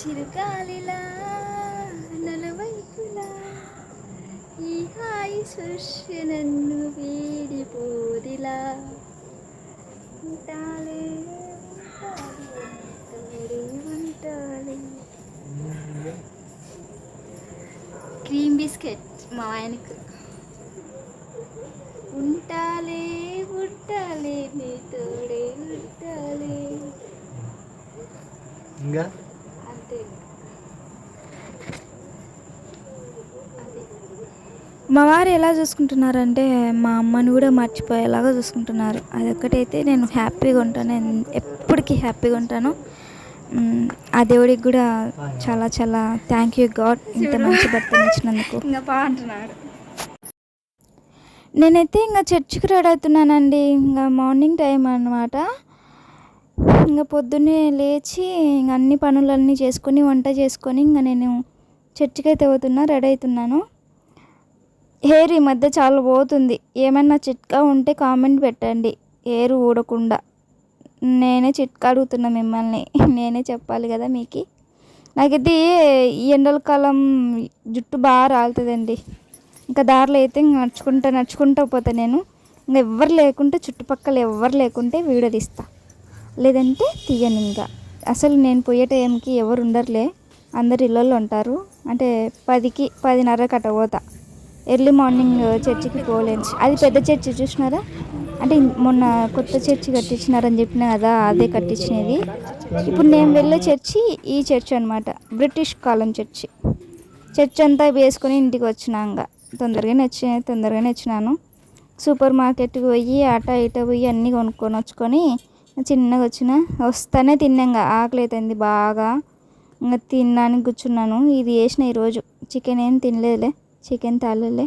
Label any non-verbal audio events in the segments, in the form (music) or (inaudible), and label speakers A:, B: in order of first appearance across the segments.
A: చిరుగాలిలా నలువైపులా. ఈ హాయి సృష్టి నన్ను వీడిపోదిలా. ఉంటాలే ఉంటాలే, ఉంటాలే. క్రీమ్ బిస్కెట్ మా ఆయనకు. ఉంటాలే ఉంటాలే మీ తోడే ఉంటాలే.
B: ఇంకా
A: అంతే అదే
C: మా వారు ఎలా చూసుకుంటున్నారంటే మా అమ్మని కూడా మర్చిపోయేలాగా చూసుకుంటున్నారు. అదొక్కటైతే నేను హ్యాపీగా ఉంటాను. ఎప్పటికీ హ్యాపీగా ఉంటాను. ఆ దేవుడికి కూడా చాలా చాలా థ్యాంక్ యూ గాడ్ ఇంత మంచి భర్తను ఇచ్చినందుకు. (laughs)
A: ఇంకా
C: నేనైతే ఇంకా చర్చికి రెడీ అవుతున్నానండి ఇంకా మార్నింగ్ టైం అన్నమాట. ఇంకా పొద్దున్నే లేచి ఇంక అన్ని పనులన్నీ చేసుకొని వంట చేసుకొని ఇంకా నేను చర్చికి అయితే అవుతున్నా రెడీ అవుతున్నాను. హెయిర్ ఈ మధ్య చాలా పోతుంది. ఏమైనా చిట్కా ఉంటే కామెంట్ పెట్టండి. హెయిర్ ఊడకుండా. నేనే చిట్కా అడుగుతున్నా మిమ్మల్ని. (laughs) నేనే చెప్పాలి కదా మీకు. నాకైతే ఈ ఎండల కాలం జుట్టు బాగా రాలుతుందండి. ఇంకా దారిలో అయితే నడుచుకుంటా నడుచుకుంటా పోతా నేను. ఇంకా ఎవ్వరు లేకుంటే చుట్టుపక్కల ఎవ్వరు లేకుంటే వీడియో తీస్తా. లేదంటే తీయను ఇంకా. అసలు నేను పోయే టైంకి ఎవరు ఉండరులే. అందరు ఇళ్ళల్లో ఉంటారు. అంటే పదికి పదిన్నర కట్ట పోతా. ఎర్లీ మార్నింగ్ uh, చర్చికి పోలేను. అది పెద్ద చర్చి చూసినారా? అంటే మొన్న కొత్త చర్చి కట్టించినారని చెప్పిన కదా అదే కట్టించినది. ఇప్పుడు నేను వెళ్ళే చర్చి ఈ చర్చి అనమాట బ్రిటిష్ కాలం చర్చి. చర్చ్ అంతా వేసుకొని ఇంటికి వచ్చినాక తొందరగానే వచ్చి తొందరగానే వచ్చినాను. సూపర్ మార్కెట్కి పోయి అట ఇట పోయి అన్నీ కొనుక్కొని వచ్చుకొని చిన్నగా వచ్చిన వస్తానే తిన్నాగా ఆకలి అవుతుంది బాగా. ఇంకా తినడానికి కూర్చున్నాను. ఇది వేసిన ఈరోజు చికెన్ ఏం తినలేదులే. చికెన్ తాలేలే.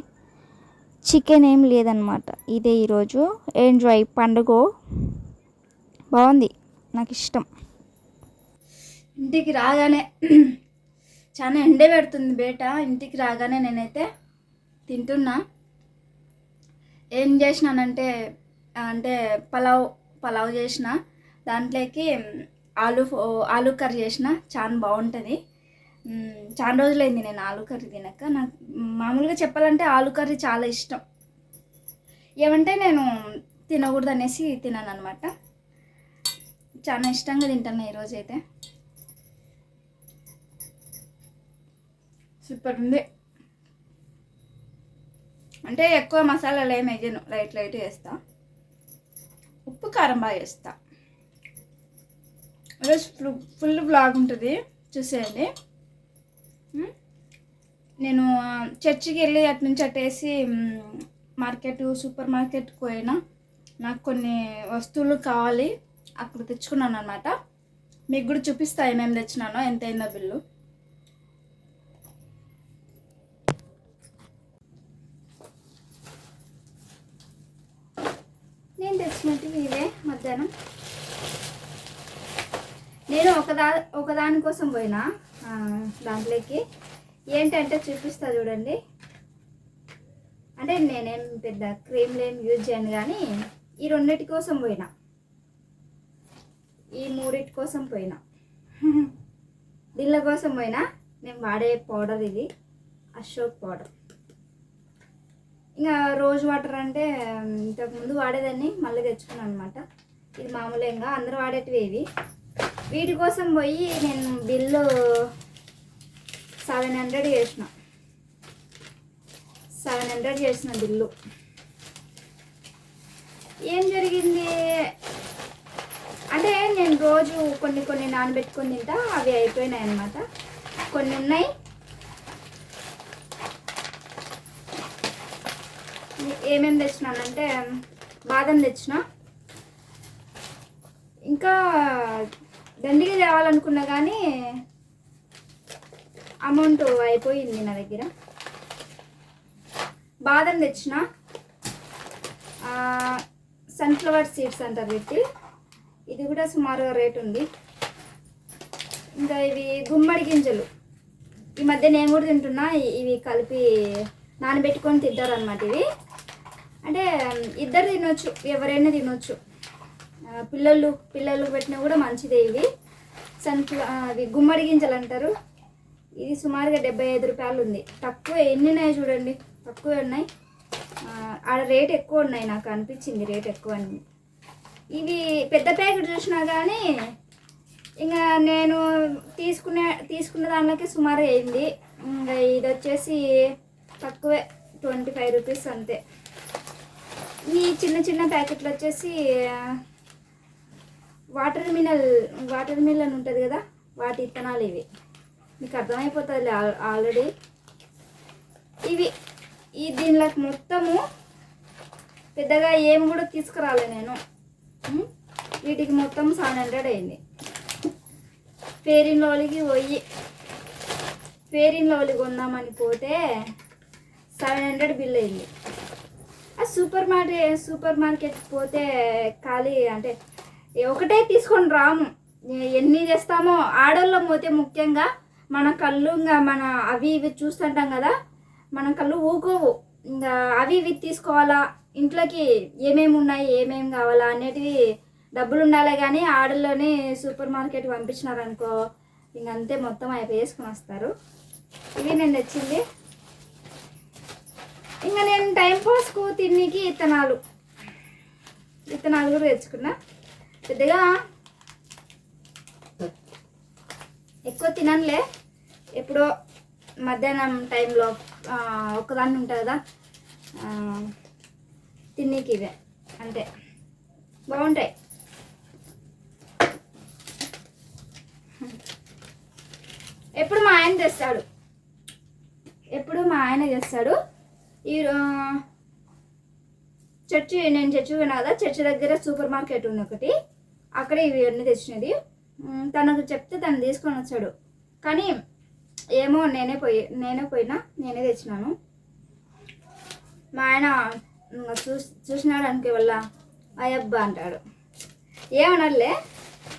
C: చికెన్ ఏం లేదనమాట. ఇదే ఈరోజు. ఎంజాయ్ పండుగ? బాగుంది. నాకు ఇష్టం
A: ఇంటికి రాగానే (clears throat) చాలా ఎండే పెడుతుంది బేట. ఇంటికి రాగానే నేనైతే తింటున్నా. ఏం చేసినానంటే అంటే పలావ్ పలావ్ చేసిన. దాంట్లోకి ఆలు ఆలు కర్రీ చేసిన. చాలా బాగుంటుంది. చాలా రోజులైంది నేను ఆలు కర్రీ తినక. నాకు మామూలుగా చెప్పాలంటే ఆలు కర్రీ చాలా ఇష్టం. ఏమంటే నేను తినకూడదు అనేసి తినాను అనమాట చాలా ఇష్టంగా తింటాను ఈరోజు అయితే సూపర్ ఉంది. అంటే ఎక్కువ మసాలాలు ఏమి వేయను. లైట్ లైట్ వేస్తా. ఉప్పు కారం బాగా వేస్తా. ఈరోజు ఫుల్ ఫుల్ బ్లాగ్ ఉంటుంది. చూసేయండి. నేను చర్చికి వెళ్ళి అటు నుంచి అట్టేసి మార్కెట్ సూపర్ మార్కెట్కి పోయినా నాకు కొన్ని వస్తువులు కావాలి అక్కడ తెచ్చుకున్నాను అనమాట మీకు కూడా చూపిస్తా ఏమేమి తెచ్చినానో ఎంత అయిందో బిల్లు. నేను తెచ్చినట్టు ఇవే మధ్యాహ్నం. నేను ఒకదా ఒకదానికోసం పోయిన పోయినా దాంట్లోకి. ఏంటంటే చూపిస్తా చూడండి. అంటే నేనేం పెద్ద క్రీమ్లు ఏం యూజ్ చేయను కానీ ఈ రెండింటి కోసం పోయినా. ఈ మూడింటి కోసం పోయినా. దీనిల కోసం పోయినా. నేను వాడే పౌడర్ ఇది అశోక్ పౌడర్. ఇంకా రోజ్ వాటర్ అంటే ఇంతకుముందు వాడేదాన్ని మళ్ళీ తెచ్చుకున్నాను అనమాట ఇది మామూలుగా అందరూ వాడేటివి ఇవి. వీటి కోసం పోయి నేను బిల్లు సెవెన్ హండ్రెడ్ చేసిన. సెవెన్ హండ్రెడ్ చేసిన బిల్లు. ఏం జరిగింది? అంటే నేను రోజు కొన్ని కొన్ని నానబెట్టుకొని తింటా అవి అయిపోయినాయి అనమాట కొన్ని ఉన్నాయి. ఏమేమి తెచ్చినానంటే బాదం తెచ్చిన. ఇంకా దండిగా తేవాలనుకున్నా కానీ అమౌంట్ అయిపోయింది నా దగ్గర. బాదం తెచ్చిన సన్ఫ్లవర్ సీడ్స్ అంటారు పెట్టి ఇది కూడా సుమారుగా రేట్ ఉంది. ఇంకా ఇవి గుమ్మడి గింజలు. ఈ మధ్య నేను కూడా తింటున్నా ఇవి కలిపి నానబెట్టుకొని తింటారు అనమాట ఇవి. అంటే ఇద్దరు తినొచ్చు ఎవరైనా తినొచ్చు. పిల్లలు పిల్లలు పెట్టినా కూడా మంచిదే ఇవి సన్ఫ్ల అవి గుమ్మడి గింజలు అంటారు. ఇది సుమారుగా డెబ్బై ఐదు రూపాయలు ఉంది. తక్కువ ఎన్ని ఉన్నాయి చూడండి. తక్కువ ఉన్నాయి. ఆడ రేట్ ఎక్కువ ఉన్నాయి నాకు అనిపించింది రేట్ ఎక్కువ అని. ఇవి పెద్ద ప్యాకెట్ చూసినా కానీ ఇంకా నేను తీసుకునే తీసుకున్న దానిలోకి సుమారు అయింది. ఇంకా ఇది వచ్చేసి తక్కువే ట్వంటీ ఫైవ్ రూపీస్ అంతే. ఈ చిన్న చిన్న ప్యాకెట్లు వచ్చేసి వాటర్ మినల్ వాటర్ మిలన్ ఉంటుంది కదా వాటి ఇత్తనాలు ఇవి. మీకు అర్థమైపోతుంది ఆల్రెడీ? ఇవి ఈ దీనిలోకి మొత్తము పెద్దగా ఏం కూడా తీసుకురాలే నేను. వీటికి మొత్తం సెవెన్ హండ్రెడ్ అయింది. ఫేరిన్ లోలికి పోయి ఫేరిన్ లోలి కొందామని పోతే సెవెన్ హండ్రెడ్ బిల్ అయింది. ఆ సూపర్ మార్కెట్ సూపర్ మార్కెట్ పోతే ఖాళీ అంటే ఒకటే తీసుకొని రాము. ఎన్ని చేస్తామో ఆడోళ్ళ పోతే ముఖ్యంగా మన కళ్ళు ఇంకా మన అవి ఇవి చూస్తుంటాం కదా మన కళ్ళు ఊకోవు. ఇంకా అవి ఇవి తీసుకోవాలా? ఇంట్లోకి ఏమేమి ఉన్నాయి ఏమేమి కావాలా అనేటివి డబ్బులు ఉండాలి కానీ ఆడల్లోనే సూపర్ మార్కెట్ పంపించినారనుకో ఇంకంతే మొత్తం అవి వేసుకొని వస్తారు. ఇవి నేను తెచ్చింది. ఇంకా నేను టైం పాస్కు తిన్నికి ఇత్తనాలు. విత్తనాలు కూడా తెచ్చుకున్నా. పెద్దగా? ఎక్కువ తిననులే. ఎప్పుడో మధ్యాహ్నం టైంలో ఒకదాన్ని ఉంటుంది కదా తిన్నీకి ఇవే అంతే. బాగుంటాయి. ఎప్పుడు మా ఆయన తెస్తాడు. ఎప్పుడు మా ఆయన చేస్తాడు ఈ చర్చి నేను చర్చి పోయినా కదా చర్చి దగ్గర సూపర్ మార్కెట్ ఉంది ఒకటి అక్కడ ఇవి అన్నీ తెచ్చినది. తనకు చెప్తే తను తీసుకొని వచ్చాడు. కానీ ఏమో నేనే పోయి నేనే పోయినా నేనే తెచ్చినాను. మా ఆయన ఇంకా చూసి చూసినాడు అనుకే వల్ల అయ్యబ్బా అంటాడు. ఏమనలే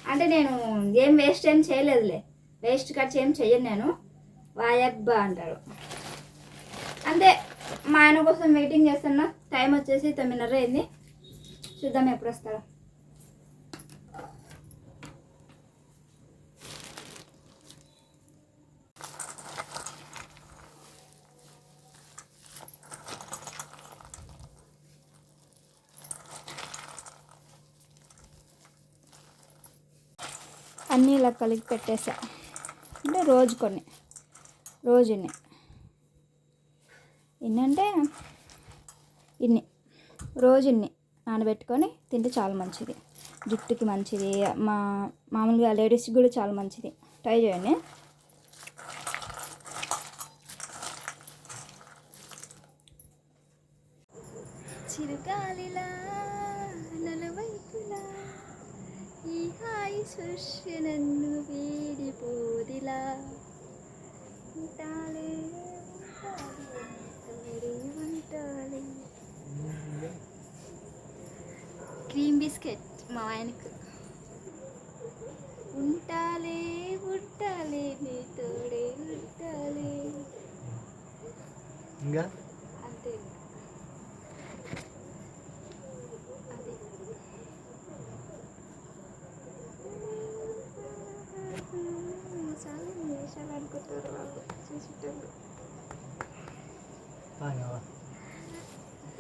A: అంటే నేను ఏం వేస్ట్ ఏం చేయలేదులే. వేస్ట్ ఖర్చు ఏం చెయ్యను నేను. వాయబ్బా అంటాడు. అంతే. మా ఆయన కోసం వెయిటింగ్ చేస్తున్నా. టైం వచ్చేసి తొమ్మిదిన్నర అయింది. చూద్దాం ఎప్పుడు వస్తాడో
C: అన్నీ ఇలా కలిగి పెట్టేసా. అంటే రోజు కొన్ని. రోజు ఇన్ని ఇన్ని అంటే ఇన్ని. రోజు ఇన్ని నానబెట్టుకొని తింటే చాలా మంచిది. జుట్టుకి మంచిది. మా మామూలుగా లేడీస్కి కూడా చాలా మంచిది. ట్రై చేయండి చిరుగాలిలా నలువైపులా ఈ చూసి నన్ను వీడిపోదిలా ఉంటాలే ఉంటాలే, ఉంటాలే. క్రీమ్ బిస్కెట్ మా ఆయనకు. ఉంటాలే ఉంటాలే మీ తోడే ఉంటాలే.
B: ఇంకా?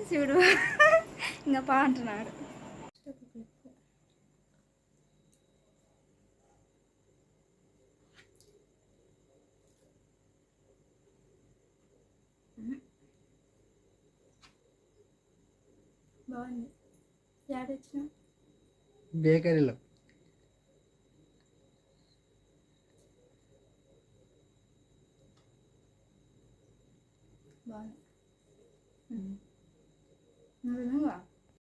C: చూడు ఇంకా పా అంటున్నాడు
A: బాగుంది యాడ్ వచ్చిన
B: బేకరీలో
A: బాగుంది నువ్వు